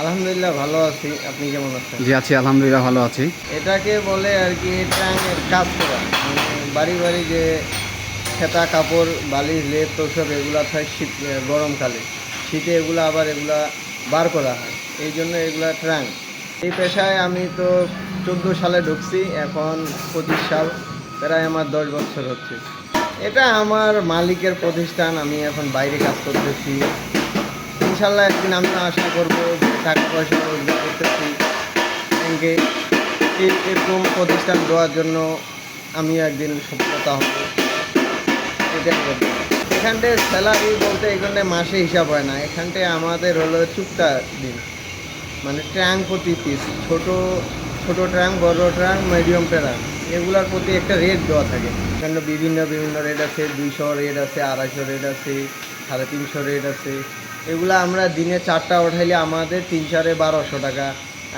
আলহামদুলিল্লাহ ভালো আছি। আপনি কেমন আছেন? জি আছি আলহামদুলিল্লাহ ভালো আছি। এটাকে বলে আর কি ট্রাঙের কাজ করা। মানে বাড়ি বাড়ি যে খেতা কাপড় বালিশ লেপ তোষক এগুলা থাকে শীত গরমকালে। শীতে এগুলো আবার এগুলা বার করা হয়। এই জন্য এগুলা ট্রাং এই পেশায় আমি তো চোদ্দ সালে ঢুকছি এখন পঁচিশ সাল প্রায় আমার দশ বছর হচ্ছে। এটা আমার মালিকের প্রতিষ্ঠান আমি এখন বাইরে কাজ করতেছি। ইনশাল্লাহ একদিন আমি আশা করব টাকা পয়সা রোজগার করতেছি। ব্যাংকে এরকম প্রতিষ্ঠান দেওয়ার জন্য আমি একদিন সফলতা হব। এটাই। এখানটায় স্যালারি বলতে এখানটায় মাসে হিসাব হয় না। এখানটায় আমাদের হলো চুক্তা দিন। মানে ট্রাং প্রতি পিস ছোটো ছোটো ট্রাং বড় ট্রাং মিডিয়াম ট্রাং এগুলার প্রতি একটা রেট দেওয়া থাকে। এখানে বিভিন্ন বিভিন্ন রেট আছে দুইশো রেট আছে আড়াইশো রেট আছে সাড়ে তিনশো রেট আছে। এগুলো আমরা দিনে চারটা ওঠাইলে আমাদের তিন চারে বারোশো টাকা।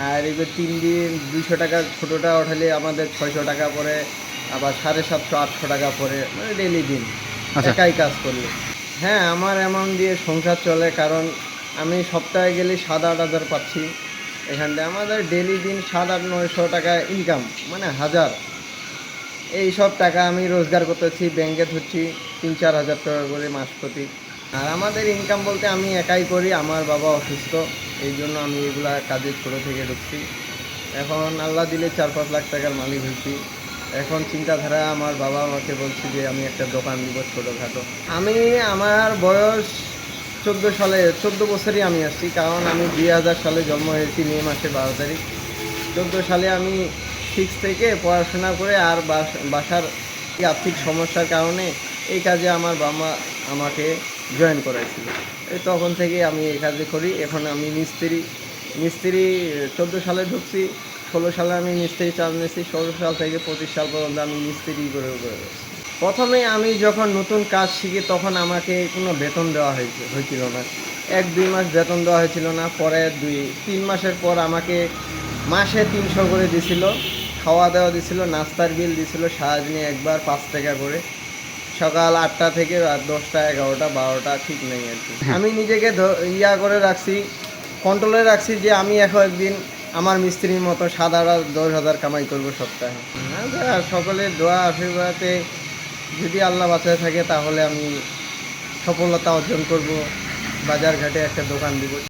আর এগুলো তিন দিন দুইশো টাকা ছোটোটা ওঠালে আমাদের ছয়শো টাকা পরে আবার সাড়ে সাতশো আটশো টাকা পরে মানে ডেলি দিন। আচ্ছা। একাই কাজ করলে। হ্যাঁ আমার অ্যামাউন্ট দিয়ে সংসার চলে কারণ আমি সপ্তাহে গেলে সাত আট হাজার পাচ্ছি। এখানটা আমাদের ডেলি দিন সাত আট নয়শো টাকা ইনকাম মানে হাজার। এই সব টাকা আমি রোজগার করতেছি ব্যাংকে ধরছি তিন চার হাজার টাকা করে মাস প্রতি আর আমাদের ইনকাম বলতে আমি একাই করি, আমার বাবা অসুস্থ, এই জন্য আমি এগুলা কাজে ছোটো থেকে ঢুকছি। এখন আল্লাহ দিলে চার পাঁচ লাখ টাকার মালিক হয়েছি। এখন চিন্তাধারা আমার বাবা আমাকে বলছে যে আমি একটা দোকান দিব ছোটোখাটো। আমি আমার বয়স চোদ্দ সালে, চোদ্দ বছরই আমি আসছি, কারণ আমি দুই হাজার সালে জন্ম হয়েছি মে মাসে বারো তারিখ। চোদ্দ সালে আমি সিক্স থেকে পড়াশোনা করে আর বাস- বাসার আর্থিক সমস্যার কারণে এই কাজে আমার বাবা আমাকে জয়েন করাইছিল এই তখন থেকে আমি এই কাজে করি। এখন আমি মিস্ত্রি। মিস্ত্রি চোদ্দ সালে ঢুকছি। ষোলো সালে আমি মিস্ত্রি চাল নিয়েছি। ষোলো সাল থেকে পঁচিশ সাল পর্যন্ত আমি মিস্ত্রি করে করে। প্রথমে আমি যখন নতুন কাজ শিখি তখন আমাকে কোনো বেতন দেওয়া হয়েছে, হয়েছিল না। এক, দুই মাস বেতন দেওয়া হয়েছিল না। পরে দুই, তিন মাসের পর আমাকে মাসে তিনশো করে দিছিল। খাওয়া দাওয়া দিছিল নাস্তার বিল দিছিল সারাদিনে একবার পাঁচ টাকা করে। সকাল আটটা থেকে রাত দশটা এগারোটা বারোটা ঠিক নেই আর কি। আমি নিজেকে ইয়া করে রাখছি কন্ট্রোলে রাখছি যে আমি এখন একদিন আমার মিস্ত্রির মতো সাত হাজার দশ হাজার কামাই করব সপ্তাহে। আর সকলের দোয়া আশীর্বাদে যদি আল্লাহ বাঁচায় থাকে তাহলে আমি সফলতা অর্জন করব। বাজার ঘাটে একটা দোকান দিব।